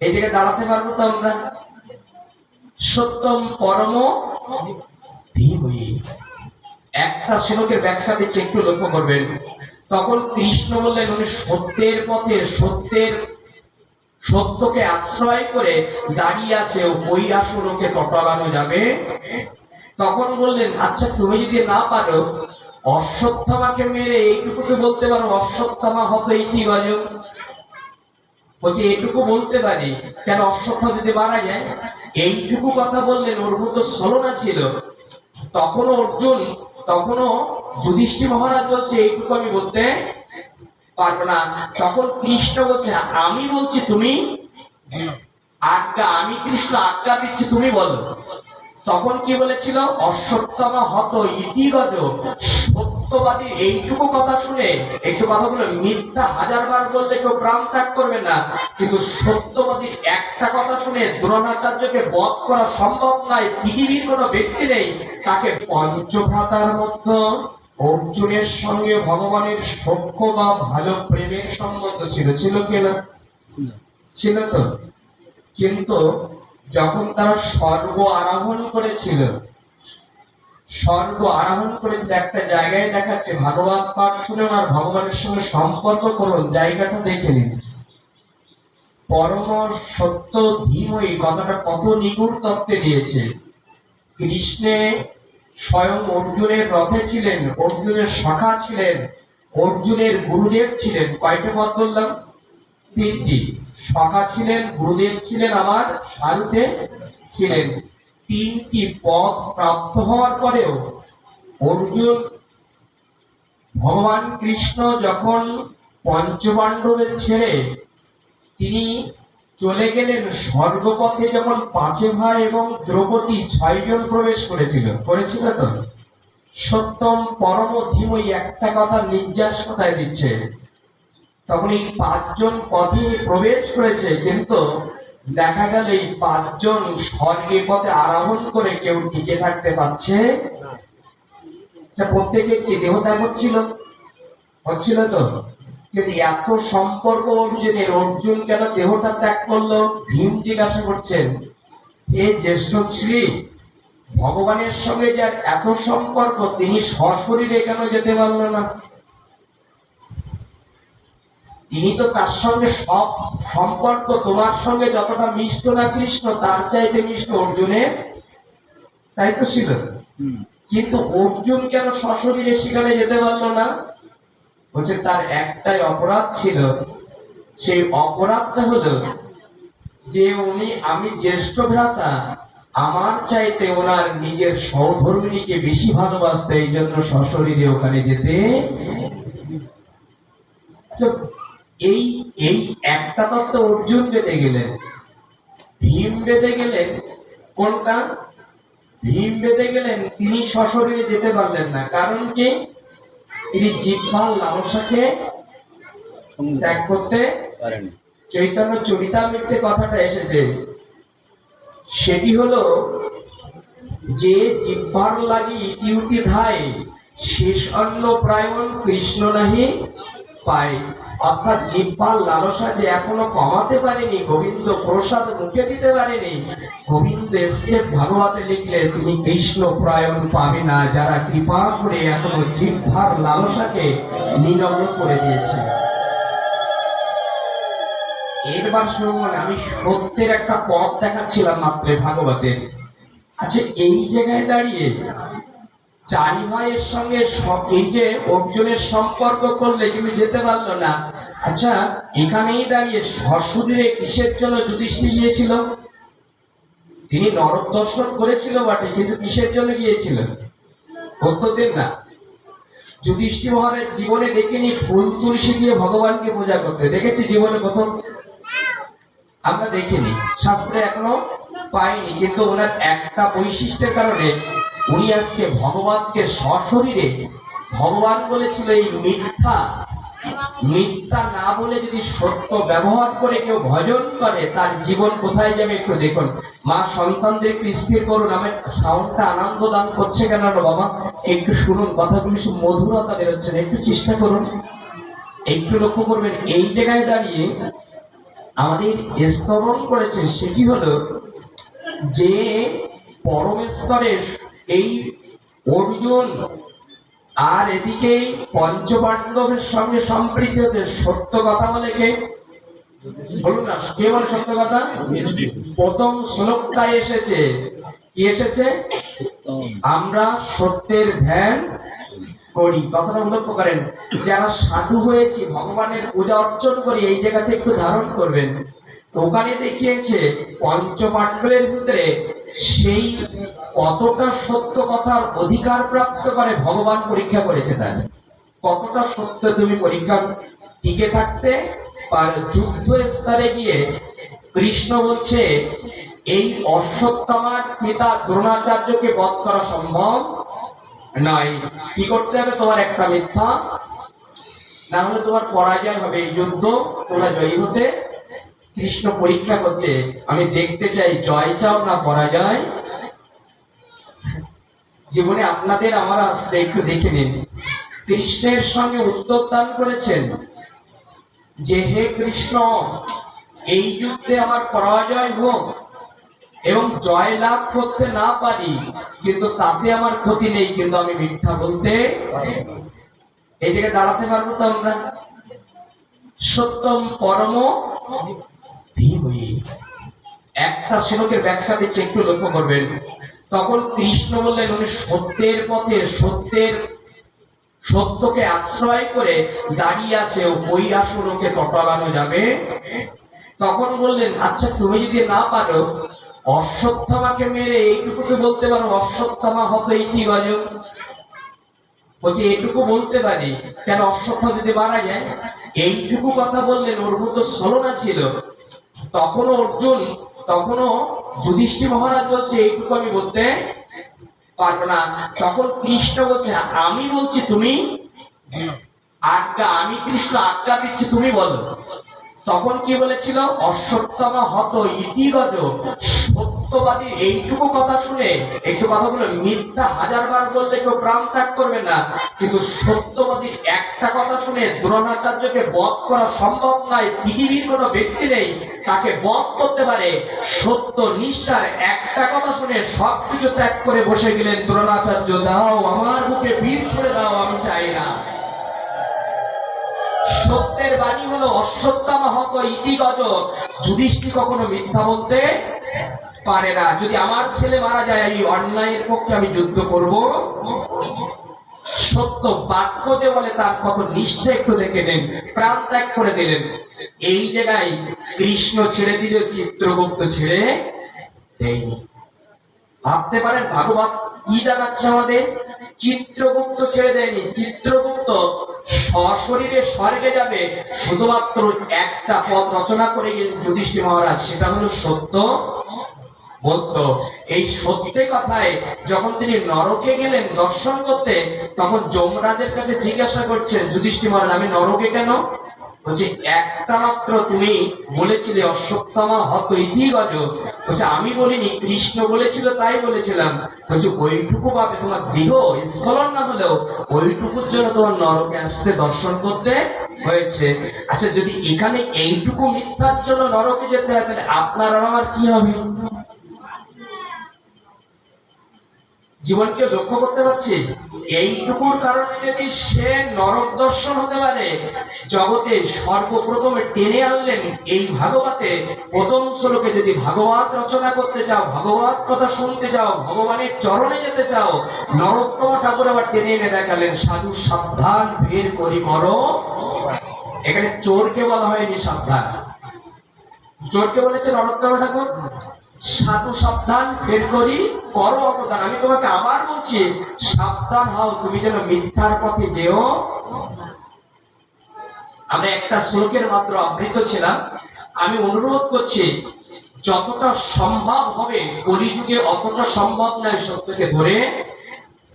জায়গায় দাঁড়াতে পারব তো আমরা? সত্যম পরম একটা শ্লোকের ব্যাখ্যা দিচ্ছে, একটু লক্ষ্য করবেন। তখন কৃষ্ণ বললেন, উনি সত্যের পথে, সত্যের সত্যকে আশ্রয় করে দাঁড়িয়ে আছে ওই আসরকে টটালানো যাবে? তখন বললেন আচ্ছা তুমি যদি না পারো, অশ্বত্থামাকে মেরে এইটুকু বলতে পারো, অশ্বত্থামা হতো ইতিবাচক এইটুকু বলতে পারি, কেন যদি মারা যায়? এইটুকু কথা বললেন ওর ছিল। তখনও অর্জুন, তখনও যুধিষ্ঠির মহারাজ বলছে, এইটুকু আমি বলতে পারব না। তখন কৃষ্ণ বলছে, আমি বলছি তুমি আজ্ঞা, আমি কৃষ্ণ আজ্ঞা দিচ্ছি, তুমি বলো। তখন কি বলেছিল? অশ্বত্থমা হত ইতিগত সত্যবাদী এইটুকু কথা শুনে একটু কথাগুলো মিথ্যা হাজারবার বললে কেউ প্রাণ ত্যাগ করবে না। কিন্তু সত্যবাদী একটা কথা শুনে দ্রোণাচার্যকে বধ করা সম্ভব নয়। পৃথিবীর কোনো ব্যক্তি নেই তাকে পঞ্চভ্রাতার মধ্যে অর্জুনের সঙ্গে ভগবানের সখ্য বা ভালো প্রেমের সম্বন্ধ ছিল। ছিল কিনা ছিল। তো। কিন্তু যখন তারা সর্ব আরোহণ করেছিল স্বর্গ আরোহণ করেছিল একটা জায়গায় দেখাচ্ছে, ভাগবত পাঠ শুনুন আর ভগবানের সঙ্গে সম্পর্ক করুন, জায়গাটা দেখে নিন। পরম সত্য ধীময়ী কথাটা কত নিগুড় তত্ত্বে দিয়েছে। কৃষ্ণে স্বয়ং অর্জুনের রথে ছিলেন, অর্জুনের সখা ছিলেন, অর্জুনের গুরুদেব ছিলেন। কয়টা পথ বললাম? তিনটি। সখা ছিলেন, গুরুদেব ছিলেন আমার ভারতে ছিলেন। তিনটি পদ প্রাপ্ত হওয়ার পরেও অর্জুন ভগবান কৃষ্ণ যখন পঞ্চপাণ্ডবের ছেড়ে তিনি চলে গেলেন স্বর্গপথে যখন পাঁচে ভাই এবং দ্রৌপদী ছয়জন প্রবেশ করেছিল করেছিল তো? সত্যম পরম ধীমই একটা কথা নির্যাস কোথায় দিচ্ছে, তখন এই পাঁচজন পথে প্রবেশ করেছে, কিন্তু দেখা গেল এই পাঁচজন স্বর্গে পথে আরোহণ করে কেউ টিকে থাকতে পারছে। আচ্ছা, প্রত্যেকে কি দেহত্যাগ হচ্ছিল? হচ্ছিল তো? কিন্তু এত সম্পর্ক অর্জুনের অর্জুন কেন দেহটা ত্যাগ করল? ভীম জিজ্ঞাসা করছেন এ জ্যেষ্ঠ শ্রী ভগবানের সঙ্গে যার এত সম্পর্ক তিনি সশরীরে কেন যেতে পারল না? তিনি তো তার সঙ্গে সব সম্পর্ক তোমার সঙ্গে যতটা মিষ্ট না কৃষ্ণ তার চাইতে মিষ্ট অর্জুনের? তাই তো ছিল। কিন্তু অর্জুন কেন সশরীরে সেখানে যেতে পারল না? বলছে তার একটাই অপরাধ ছিল। সেই অপরাধটা হলো যে উনি আমি জ্যেষ্ঠ ভ্রাতা আমার চাইতে ওনার নিজের সহধর্মিনীকে বেশি ভালোবাসতে এই জন্য সশরীরে ওখানে যেতে এই এই একটা তত্ত্ব অর্জুন বেঁধে গেলেন। ভীম বেঁধে গেলেন। কোনটা? ভীম বেঁধে গেলেন। তিনি সশরীরে যেতে পারলেন না। কারণ কি? তিনি জিহ্বার লালসাকে ত্যাগ করতে পারেন। চৈতন্য চরিতামৃতে কথাটা এসেছে। সেটি হলো যে জিহ্বার লাগি ইতিউতি ধায়, শেষ অন্ন প্রায়ণ কৃষ্ণ নাহি পায়। অর্থাৎ জিহ্বার লালসা যে এখনও কমাতে পারেনি, গোবিন্দ প্রসাদ মুখে দিতে পারেনি। গোবিন্দ এসে ভাগবতে লিখলেন তিনি কৃষ্ণ প্রায়ণ পাবে না, যারা কৃপা করে এখনও জিহ্বার লালসাকে নিলগ্ন করে দিয়েছে। এরবার শ্রবণ আমি সত্যের একটা পথ দেখাচ্ছিলাম মাত্র ভাগবতের। আচ্ছা এই জায়গায় দাঁড়িয়ে চারি ভাইয়ের সঙ্গে এই যে অর্জুনের সম্পর্ক করলে কিন্তু যেতে পারল না। আচ্ছা এখানেই দাঁড়িয়ে সশরীরে কিসের জন্য যুধিষ্ঠির গিয়েছিল? তিনি নরক দর্শন করেছিল বটে, কিন্তু কিসের জন্য গিয়েছিল? উত্তর না। যুধিষ্ঠির মহারাজ জীবনে দেখিনি, ফুল তুলসী দিয়ে ভগবানকে পূজা করতে। দেখেছি জীবনে প্রথম। আমরা দেখিনি। শাস্ত্রে এখনও পাইনি, কিন্তু ওনার একটা বৈশিষ্ট্যের কারণে উনি আজকে ভগবানকে সশরীরে। ভগবান বলেছিল এই মিথ্যা। মিথ্যা না বলে যদি সত্য ব্যবহার করে কেউ ভজন করে, তার জীবন কোথায় যাবে একটু দেখুন। মা সন্তানদের একটু স্থির করুন, আমার সাউন্ডটা আনন্দ দান করছে কেন বাবা? একটু শুনুন, কথাগুলি সব মধুরতা বেরোচ্ছে না, একটু চেষ্টা করুন। একটু লক্ষ্য করবেন, এই জায়গায় দাঁড়িয়ে আমাদের স্তবন করেছে সেটি হলো যে পরমেশ্বরের এই অর্জুন আর এদিকে পঞ্চপাণ্ডবের সঙ্গে সম্পৃক্ত সত্য কথা বলে কে? বলুন না, কে বলে সত্য কথা? প্রথম শ্লোকটা এসেছে। কি এসেছে? আমরা সত্যের ধ্যান করি। কথাটা লক্ষ্য করেন, যারা সাধু হয়েছি, ভগবানের পূজা অর্চন করি, এই জায়গাটা একটু ধারণ করবেন। ওখানে দেখিয়েছে, পঞ্চপাণ্ডবের ভিতরে সেই কতটা সত্য কথার অধিকার প্রাপ্ত করে ভগবান পরীক্ষা করেছে তার? কতটা সত্য তুমি পরীক্ষা টিকে থাকতে আর যুদ্ধ স্তরে গিয়ে কৃষ্ণ বলছে, এই অশ্বত্থামার পিতা দ্রোণাচার্যকে বধ করা সম্ভব? নাই। কি করতে হবে তোমার একটা মিথ্যা? না হলে তোমার পরাজয় হবে এই যুদ্ধ। তোমরা জয়ী হতে কৃষ্ণ পরীক্ষা করতে আমি দেখতে চাই, জয় চাও না পরাজয়? জীবনে আপনাদের আমার আসলে একটু দেখে নিন। কৃষ্ণের সঙ্গে উত্তর দান করেছেন, যে হে কৃষ্ণ, এই যুদ্ধে আমার পরাজয় হোক এবং জয় লাভ করতে না পারি, কিন্তু তাতে আমার ক্ষতি নেই, কিন্তু আমি মিথ্যা বলতে এই জায়গায় দাঁড়াতে পারব তো আমরা? সত্যম পরম একটা শ্লোকের ব্যাখ্যা দিচ্ছে, একটু লক্ষ্য করবেন। তখন কৃষ্ণ বললেন, উনি সত্যের পথে, সত্যের সত্যকে আশ্রয় করে দাঁড়িয়ে আছে ওই আসনকে টটালানো যাবে? তখন বললেন আচ্ছা তুমি যদি না পারো, অশ্বত্থামাকে মেরে এইটুকু তো বলতে পারো, অশ্বত্থামা হতো ইতিবাচক বলছে এইটুকু বলতে পারি। কেন অশ্বত্থামা যদি মারা যায়? এইটুকু কথা বললেন, ওর মতো ছলনা ছিল তখনও অর্জুন, তখনও যুধিষ্ঠির মহারাজ বলছে, এইটুকু আমি বলতে পারব না। তখন কৃষ্ণ বলছে, আমি বলছি তুমি আজ্ঞা, আমি কৃষ্ণ আজ্ঞা দিচ্ছি, তুমি বলো। তখন কি বলেছিল? অশ্বত্থমা হত ইতিগত সত্যবাদী এইটুকু কথা শুনে একটু কথা বলে মিথ্যা হাজারবার বললে কেউ প্রাণ ত্যাগ করবে না। কিন্তু সত্যবাদীর একটা কথা শুনে দ্রোণাচার্যকে বধ করা সম্ভব নয়, পৃথিবীর কোনো ব্যক্তি নেই তাকে বধ করতে পারে। সত্য নিষ্ঠার একটা কথা শুনে সবকিছু ত্যাগ করে বসে গেলেন দ্রোণাচার্য। দাও, আমার বুকে বীর ছুড়ে দাও, আমি চাই না। সত্যের বাণী হলো অশ্বত্থামা হত ইতিগত যুধিষ্ঠির কখনো মিথ্যা বলতে পারে না। যদি আমার ছেলে মারা যায়, এই অন্যায়ের পক্ষে আমি যুদ্ধ করব। সত্য বাক্য যে বলে তার কত নিষ্ঠা একটু দেখে নেন। প্রাণ ত্যাগ করে দিলেন। এই জায়গায় কৃষ্ণ ছেড়ে দিল চিত্রগুপ্ত ছেড়ে দেয়নি। ভাবতে পারেন, ভাগবত কি জানাচ্ছে আমাদের? চিত্রগুপ্ত ছেড়ে দেয়নি। চিত্রগুপ্ত সশরীরে স্বর্গে যাবে। শুধুমাত্র একটা পথ রচনা করে গেলেন যুধিষ্ঠির মহারাজ, সেটা হলো সত্য। বলতো, এই সত্যি কথায় যখন তিনি নরকে গেলেন দর্শন করতে, তখন যমরাজের কাছে জিজ্ঞাসা করছেন যুধিষ্ঠি মহারাজ, আমি নরকে কেন? বলছে, একটা মাত্র তুমি বলেছিলে, অশ্বত্থামা হত ইতিগজ বলছে, আমি বলিনি, কৃষ্ণ বলেছিল, তাই বলেছিলাম। বলছে, ওইটুকু পাবে তোমার দেহ, স্খলন না হলেও ওইটুকুর জন্য তোমার নরকে আসতে দর্শন করতে হয়েছে। আচ্ছা যদি এখানে এইটুকু মিথ্যার জন্য নরকে যেতে হয়, তাহলে আপনার আমার কি হবে? জীবনকে লক্ষ্য করতে পারছি? এইটুকুর কারণে যদি সে নরক দর্শন হতে পারে, জগতে সর্বপ্রথমে টেনে আনলেন এই ভাগবতে, প্রথম শ্লোকে যদি ভাগবত রচনা করতে চাও, ভাগবত কথা শুনতে চাও, ভগবানের চরণে যেতে চাও, নরোত্তম ঠাকুর আবার টেনে এনে দেখালেন, সাধু সাবধান, ফের করি করো এখানে চোরকে বলা হয়নি সাবধান। চোরকে বলেছে নরোত্তম ঠাকুর? সাধু সাবধান বের করি করো অবদান। আমি তোমাকে আবার বলছি, সাবধান হও, তুমি যেন মিথ্যার পথে যেও। আমরা একটা শ্লোকের মাত্র আবৃত ছিলাম। আমি অনুরোধ করছি, যতটা সম্ভব হবে, কলিযুগে অতটা সম্ভব নয় সত্যকে ধরে।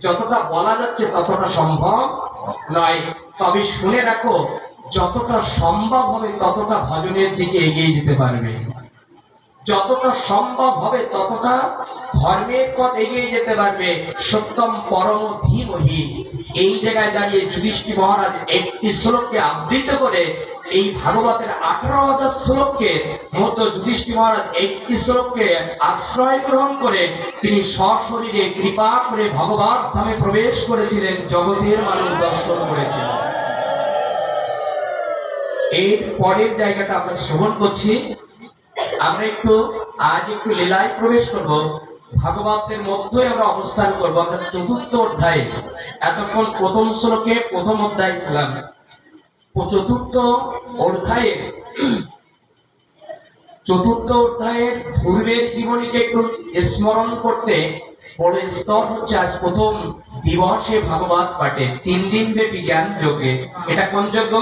যতটা বলা যাচ্ছে ততটা সম্ভব নয়। তবে শুনে রাখো, যতটা সম্ভব হবে ততটা ভজনের দিকে এগিয়ে যেতে পারবে। যতটা সম্ভব হবে ততটা ধর্মের পথ এগিয়ে যেতে পারবে। সত্যম পরম ধীমহি। এই জায়গায় দাঁড়িয়ে যুধিষ্ঠির মহারাজ একটি শ্লোককে আবৃত করে এই ভাগবতের আঠারো হাজার শ্লোককে মধ্য যুধিষ্ঠির মহারাজ একটি শ্লোককে আশ্রয় গ্রহণ করে তিনি সশরীরে কৃপা করে ভগবত ধামে প্রবেশ করেছিলেন, জগতের মানুষ দর্শন করেছিলেন। এর পরের জায়গাটা আমরা শ্রবণ করছি। আমরা একটু, আজ একটু লীলায় প্রবেশ করব। ভাগবতের মধ্যে আমরা অবস্থান করব। আমরা চতুর্থ অধ্যায়ে। এতক্ষণ প্রথম শ্লোকে প্রথম অধ্যায় ছিলাম। চতুর্থ অধ্যায়ে, চতুর্থ অধ্যায়ের পূর্বের জীবনীকে একটু স্মরণ করতে বড় স্তর হচ্ছে আজ প্রথম দিবসে ভাগবত পাঠে। তিন দিন ব্যাপী জ্ঞান যোগে। এটা কোন যজ্ঞ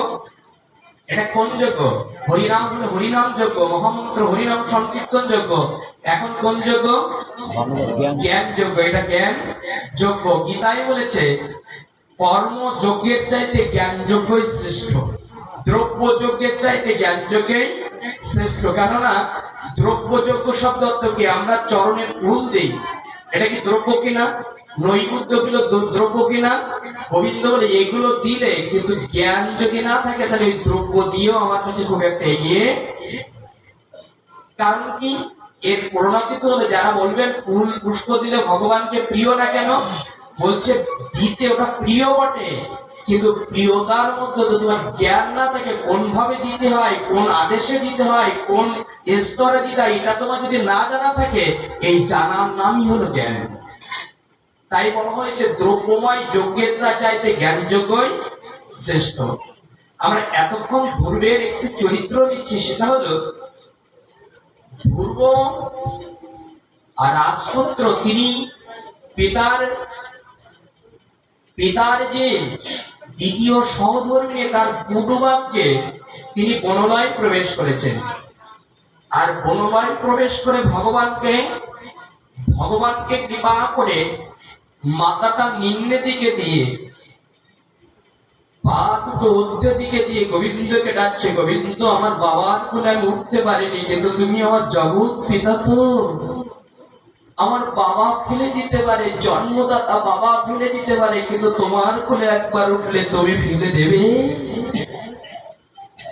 এটা কোন যজ্ঞ? হরিনাম হরিনাম যজ্ঞ মহামন্ত্র হরিনাম সংকীর্তন যজ্ঞ। এখন কোন যজ্ঞ? জ্ঞান। যজ্ঞ এটা জ্ঞান যজ্ঞ। গীতায় বলেছে কর্ম যজ্ঞের চাইতে জ্ঞান যজ্ঞই শ্রেষ্ঠ। দ্রব্য যজ্ঞের চাইতে জ্ঞান যজ্ঞই শ্রেষ্ঠ। কেননা দ্রব্য যজ্ঞ শব্দ আমরা চরণের ফুল দিই। এটা কি দ্রব্য কিনা? নৈবুদ্ধগুলো দ্রব্য কিনা? গোবিন্দ বলে এগুলো দিলে কিন্তু জ্ঞান যদি না থাকে, তাহলে ওই দ্রব্য দিয়েও আমার কাছে খুব একটা এগিয়ে কারণ কি? এর পরিণতি তো হলো যারা বলবেন, ফুল পুষ্প দিলে ভগবানকে প্রিয় না কেন? বলছে, দিতে ওটা প্রিয় বটে। কিন্তু প্রিয়তার মধ্যে তো তোমার জ্ঞান না থাকে, কোন ভাবে দিতে হয়, কোন আদেশে দিতে হয়, কোন স্তরে দিতে হয়, এটা তোমার যদি না জানা থাকে, এই জানার নামই হলো জ্ঞান। তাই বলা হয়েছে দ্রব্যময় যজ্ঞেরটা চাইতে জ্ঞান যোগ্যই শ্রেষ্ঠ। আমরা এতক্ষণ পূর্বের একটি চরিত্র নিচ্ছি, সেটা হলো আর রাজপুত্র তিনি পিতার পিতার যে দ্বিতীয় সহধর্মী তার কুটুবাবকে তিনি বনলয় প্রবেশ করেছেন। আর বনলয় প্রবেশ করে ভগবানকে ভগবানকে কৃপা করে মাথাটা নিম্নের দিকে দিয়ে, পা দুটো ঊর্ধ্ব দিকে দিয়ে, গোবিন্দকে ডাকছে, গোবিন্দ, আমার বাবার কোলে আমি উঠতে পারিনি, কিন্তু তুমি আমার জগৎ পিতা তো। আমার বাবা ফেলে দিতে পারে, জন্মদাতা বাবা ফেলে দিতে পারে, কিন্তু তোমার কোলে একবার উঠলে তুমি ফেলে দেবে।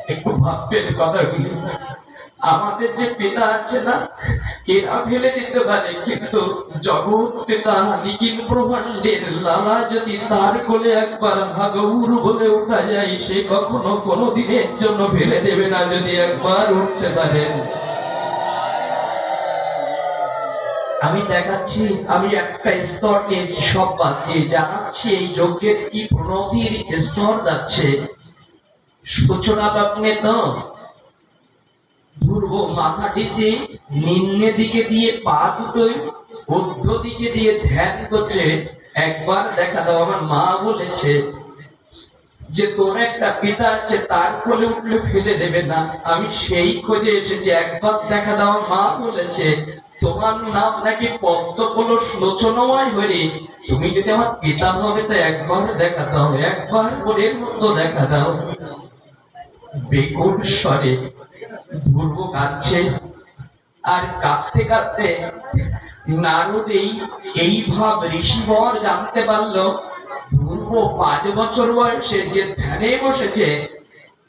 একটু ভাববেন কথাগুলি। আমাদের যে পিতা আছে না এরা ফেলে দিতে পারে কিন্তু জগৎ পিতা লালা যদি তার কোলে একবার হাগৌর বলে ওঠা যায়, সে কখনো কোনো দিনের জন্য ফেলে দেবে না যদি একবার উঠতে পারেন আমি দেখাচ্ছি, আমি একটা স্তর নিয়েছি সব বাদ দিয়ে জানাচ্ছি, এই যজ্ঞের কি প্রণতির স্তর যাচ্ছে। সূচনা লগ্নে তো ধ্রুব মাথাটিতে নিম্নে দিকে দিয়ে পা দুটোই, ঊর্ধ্ব দিকে দিয়ে ধ্যান করছে। একবার দেখা দাও, আমার মা বলেছে যে, তোর একটা পিতা আছে, তার কোলে উঠলে ফেলে দেবে না। আমি সেই খোঁজে এসেছি। একবার দেখা দাও মা বলেছে, তোমার নাম নাকি পদ্মকলস লোচনময় হরি। তুমি যদি আমার পিতা হবে, তো একবার দেখা দাও, একবার মনের মতো দেখা দাও। বেকুল স্বরে ধ্রুব কাঁদছে আর কাঁদতে কাঁদতে নারদ এই এই ভাব ঋষিবর জানতে পারল, ধ্রুব পাঁচ বছর বয়সে যে ধ্যানে বসেছে,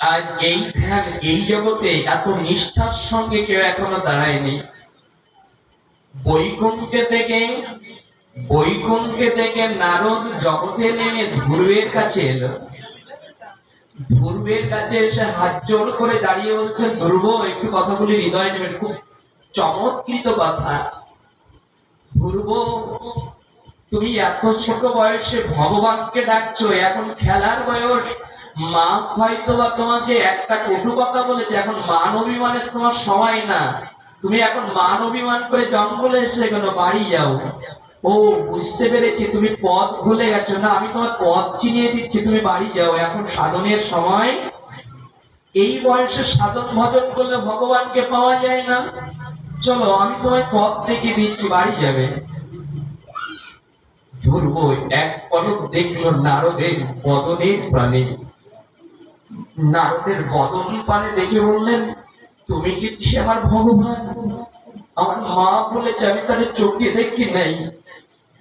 আর এই ধ্যান, এই জগতে এত নিষ্ঠার সঙ্গে কেউ এখনও দাঁড়ায়নি। বৈকুণ্ঠে থেকে বৈকুণ্ঠে থেকে নারদ জগতে নেমে ধ্রুবের কাছে এলো। ধ্রুবের কাছে এসে হাত জোর করে দাঁড়িয়ে বলছেন ধ্রুব একটু কথাগুলি হৃদয় নেবেন খুব চমৎকৃত কথা। ধ্রুব তুমি এত ছোট বয়সে ভগবানকে ডাকছো, এখন খেলার বয়স। মা হয়তো বা তোমাকে একটা কটু কথা বলেছে, এখন মান অভিমানের তোমার সময় না। তুমি এখন মান অভিমান করে জঙ্গলে এসে কেন বাড়ি যাও? ও, বুঝতে পেরেছি, তুমি পথ ভুলে গেছো না, আমি তোমার পথ চিনিয়ে দিচ্ছি, তুমি বাড়ি যাও। এখন সাধনের সময়। এই বয়সে সাধন ভজন করলে ভগবানকে পাওয়া যায় না। চলো, আমি তোমায় পথ থেকে দিচ্ছি, বাড়ি যাবে। ধ্রুব এক পলক দেখল নারদের বদনের প্রাণে। নারদের বদন পানে দেখে বললেন, তুমি কি আমার ভগবান? আমার মা বলেছে আমি তাদের চোখে দেখি নাই।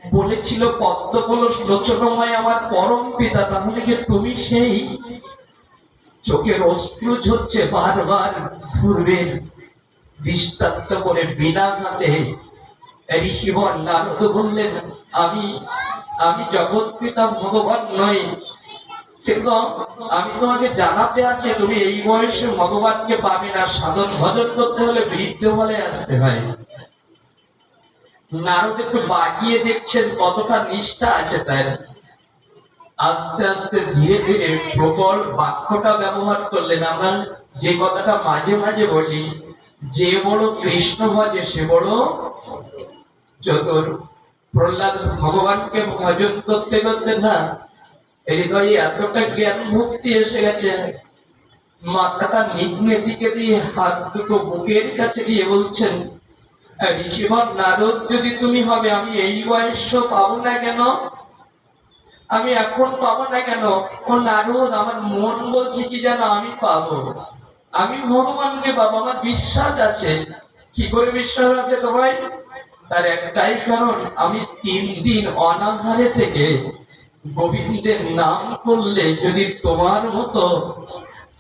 বলেছিল, পদ্ম কলস লোচনময় আমার পরম পিতা, তাহলে কি তুমি সেই চোখের অস্ত্র ঝরছে বারবার পূর্বের দৃষ্টান্ত করে বিনা হাতে ঋষিবর নারদ বললেন আমি আমি জগৎ পিতা ভগবান নই কিন্তু আমি তোমাকে জানাতে আছে তুমি এই বয়সে ভগবানকে পাবে না। সাধন ভজন করতে হলে বৃদ্ধ বলে আসতে হয়। নারদ একটু বাগিয়ে দেখছেন কতটা নিষ্ঠা আছে তার। আস্তে আস্তে ধীরে ধীরে প্রবল বাক্যটা ব্যবহার করলেন। আমরা যে কথাটা মাঝে মাঝে বলি, যে বড় কৃষ্ণ ভজে সে বড় চতুর। প্রহ্লাদ ভগবানকে ভজন করতে করতে না হৃদয়ে এতটা জ্ঞান ভক্তি এসে গেছে। মাথাটা নিগ্নে দিকে দিয়ে হাত দুটো বুকের কাছে দিয়ে বলছেন ঋষিভর নারদ, যদি তুমি হবে, আমি এই বয়স পাবো না কেন? আমি এখন পাবো না কেন? ও নারদ, আমার মন বলছে কি যেন আমি পাবো। আমি ভগবানকে পাবো, আমার বিশ্বাস আছে। কি করে বিশ্বাস আছে তোমায়? তার একটাই কারণ, আমি তিন দিন অনাধারে থেকে গোবিন্দের নাম করলে যদি তোমার মতো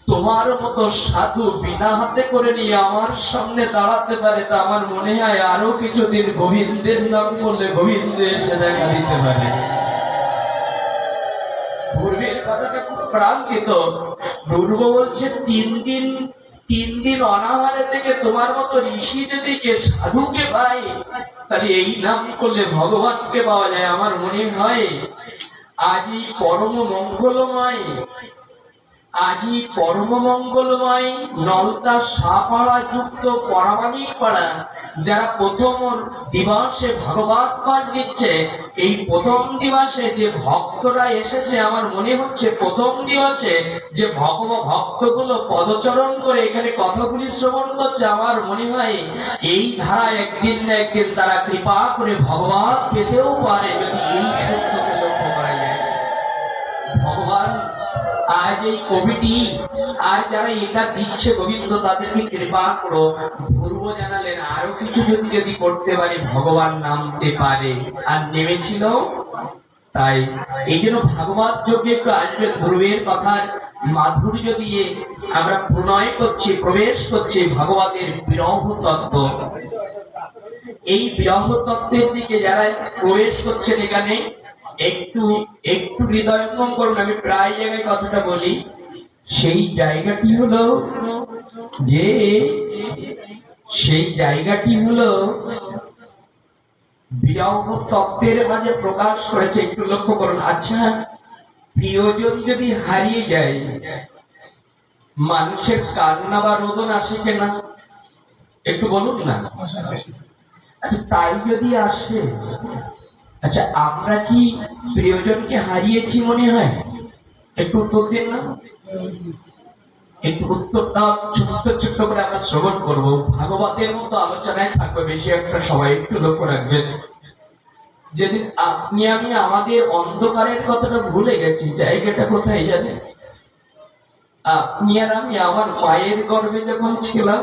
তোমার মতো সাধু বিনা হাতে করে নিয়ে আমার সামনে দাঁড়াতে পারে, তা আমার মনে হয় আরও কিছুদিন গোবিন্দের নাম করলে গোবিন্দ এসে দেখা দিতে পারে। কে সাধুকে পায়, তাহলে এই নাম করলে ভগবানকে পাওয়া যায়, আমার মনে হয়। আজই পরম মঙ্গলময় আজই পরম মঙ্গলময় নলতা সাপাড়া যুক্ত পরামানিক পাড়া যারা প্রথম দিবসে ভগবত পাঠ দিচ্ছে। এই প্রথম দিবসে যে ভক্তরা এসেছে, আমার মনে হচ্ছে প্রথম দিবসে যে ভগব ভক্তগুলো পদচরণ করে এখানে কথাগুলি শ্রবণ করছে, আমার মনে হয় এই ধারা একদিন না একদিন তারা কৃপা করে ভগবান পেতেও পারে যদি এই সত্যকে আজ এই কমিটি আর যারা এটা দিচ্ছে গোবিন্দ, তাদেরকে কৃপা করো। পূর্ব জানালেন আরও কিছু যদি যদি করতে পারে, ভগবান নামতে পারে। আর নেমেছিল? তাই এই জন্য ভাগবত যোগে একটু আসবে ধ্রুবের কথার মাধুর্য দিয়ে আমরা প্রণয় করছি, প্রবেশ করছি ভগবতের বিরহ তত্ত্ব এই বিরহ তত্ত্বের দিকে যারা প্রবেশ করছেন এখানে একটু একটু হৃদয়ঙ্গম করুন, আমি প্রায় জায়গায় কথাটা বলি। সেই জায়গাটি হলো যে, সেই জায়গাটি হলো বিরহ তত্ত্বের মাঝে প্রকাশ করেছে, একটু লক্ষ্য করুন। আচ্ছা প্রিয়জন যদি হারিয়ে যায়, মানুষের কান্না বা রোদন আসে কিনা? একটু বলুন না। আচ্ছা তাই যদি আসে আচ্ছা আমরা কি প্রিয়জনকে হারিয়েছি মনে হয়? একটু উত্তর দিন না। একটু উত্তরটা ছোট্ট ছোট্ট করে আমরা শ্রবণ ভাগবতের মতো আলোচনায় থাকবে, বেশি একটা সবাই একটু লক্ষ্য রাখবেন। যেদিন আপনি আমি আমাদের অন্ধকারের কথাটা ভুলে গেছি, জায়গাটা কোথায় জানেন আপনি আর আমি আমার মায়ের গর্ভে যখন ছিলাম,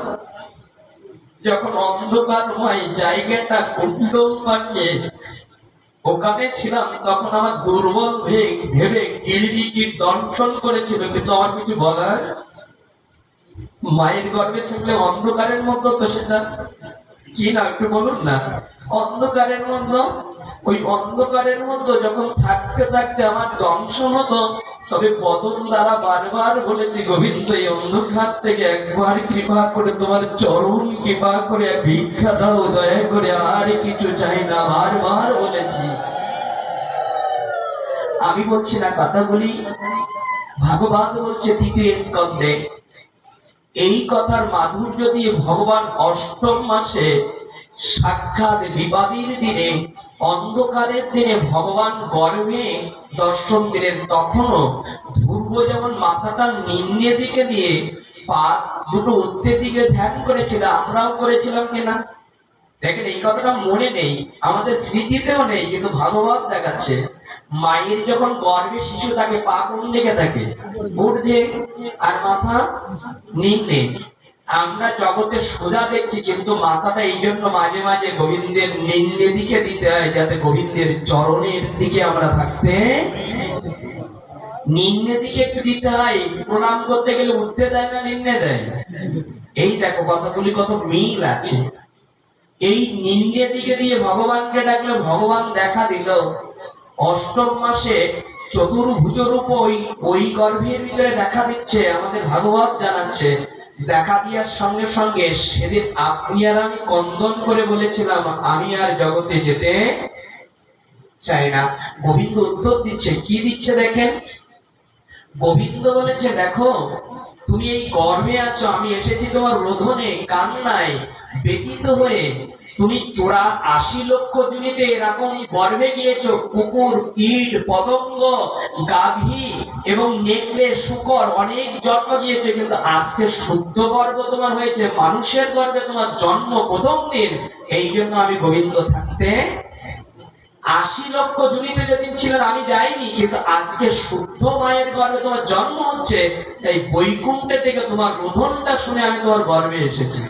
যখন অন্ধকারময় জায়গাটা কুণ্ডল পাঠিয়ে ওখানে ছিলাম, তখন আমার দুর্বল ভেবে দর্শন করেছিল, কিন্তু আমার কিছু বলার মায়ের গর্বে ছিল অন্ধকারের মতো তো সেটা কি না, একটু বলুন না? অন্ধকারের মতো, ওই অন্ধকারের মতো যখন থাকতে থাকতে আমার দংশন হতো তবে বদন দ্বারা বারবার বলেছি, গোবিন্দ, এই অন্ধকার থেকে একবার কৃপা করে তোমার চরণ কৃপা করে ভিক্ষা দাও, দয়া করে আর কিছু চাই না। বারবার বলেছি। আমি বলছি না কথাগুলি ভাগবত বলছে তৃতীয় স্কন্ধে। এই কথার মাধুর্য দিয়ে ভগবান অষ্টম মাসে সাক্ষাৎ বিবাদীর দিনে অন্ধকারের দিনে ভগবান গর্ভে দর্শন দিলেন, তখনও ধ্রুব যেমন মাথাটা নিম্নের দিকে দিয়ে পা দুটো উত্তের দিকে ধ্যান করেছিল, আমরাও করেছিলাম কিনা দেখেন, এই কথাটা মনে নেই, আমাদের স্মৃতিতেও নেই, কিন্তু ভাগবত দেখাচ্ছে, মায়ের যখন গর্ভে শিশু থাকে, পা কোন দিকে থাকে? ঊর্ধ্বে আর মাথা নিম্নে। আমরা জগতে সোজা দেখছি, কিন্তু মাথাটা এই জন্য মাঝে মাঝে গোবিন্দের নিম্নে দিকে দিতে হয়, যাতে গোবিন্দের চরণের দিকে আমরা থাকতে নিম্নে দিকে একটু দিতে হয়। প্রণাম করতে গেলে উঠতে দেয় না, নিম্নে দেয়? এই দেখো কথাগুলি কত মিল আছে। এই নিম্নে দিকে দিয়ে ভগবানকে ডাকলে ভগবান দেখা দিল। অষ্টম মাসে চতুর্ভুজ রূপ ওই ওই গর্ভের ভিতরে দেখা দিচ্ছে, আমাদের ভাগবত জানাচ্ছে। দেখা দিয়ার সঙ্গে সঙ্গে সেদিন আপনি আর আমি কন্দন করে বলেছিলাম, আমি আর জগতে যেতে চাই না। গোবিন্দ উত্তর দিচ্ছে, কি দিচ্ছে দেখেন? গোবিন্দ বলেছে, দেখো, তুমি এই গর্বে আছো, আমি এসেছি তোমার রোধনে, কান্নায় ব্যতীত হয়ে তুমি চোরা আশি লক্ষ জুনিতে এরকম গর্ভে গিয়েছ, কুকুর কীট পতঙ্গ, গাভী এবং নেকড়ে, শুকর, অনেক জন্ম গিয়েছে কিন্তু আজকে শুদ্ধ গর্ব তোমার হয়েছে, মানুষের গর্ভে তোমার জন্ম প্রথম দিন। এই জন্য আমি গোবিন্দ থাকতে আশি লক্ষ জুনিতে যেদিন ছিলেন আমি যাইনি, কিন্তু আজকে শুদ্ধ মায়ের গর্ভে তোমার জন্ম হচ্ছে, তাই বৈকুণ্ঠে থেকে তোমার রোধনটা শুনে আমি তোমার গর্ভে এসেছি।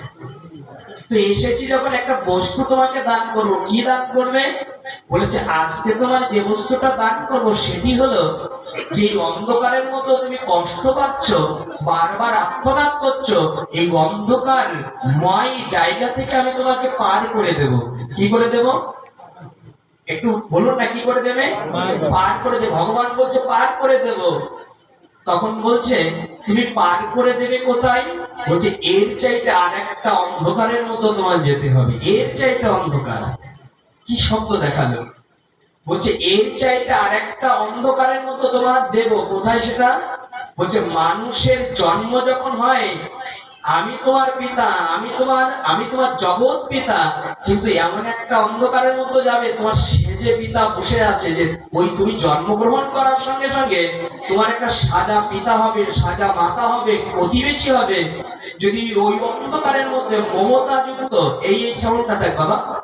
তো এসেছি যখন একটা বস্তু তোমাকে দান করব কি দান করবে? বলেছে আজকে তোমার যে বস্তুটা দান করব সেটি হলো যে অন্ধকারের মতো তুমি কষ্ট পাচ্ছ বারবার আত্মনাদ করছ এই অন্ধকার ময় জায়গা থেকে আমি তোমাকে পার করে দেব। কি করে দেবো? একটু বলুন না কি করে দেবে? পার করে দেবে। ভগবান বলছে পার করে দেব। তখন বলছে, তুমি পার করে দেবে কোথায়? বলছে, এর চাইতে আর একটা অন্ধকারের মতো তোমার যেতে হবে। এর চাইতে অন্ধকার। কি শব্দ দেখাল? বলছে, এর চাইতে আর একটা অন্ধকারের মতো তোমার দেব। কোথায় সেটা? বলছে, মানুষের জন্ম যখন হয় আমি তোমার পিতা, আমি তোমার আমি তোমার জগৎ পিতা, কিন্তু এমন একটা অন্ধকারের মতো যাবে, তোমার সেজে পিতা বসে আছে যে, ওই তুমি জন্মগ্রহণ করার সঙ্গে সঙ্গে তোমার একটা সাজা পিতা হবে, সাজা মাতা হবে প্রতিবেশী হবে। যদি ওই অন্ধকারের মধ্যে মমতা যুক্ত, এই এই সাউন্ডটা দেখ বাবা।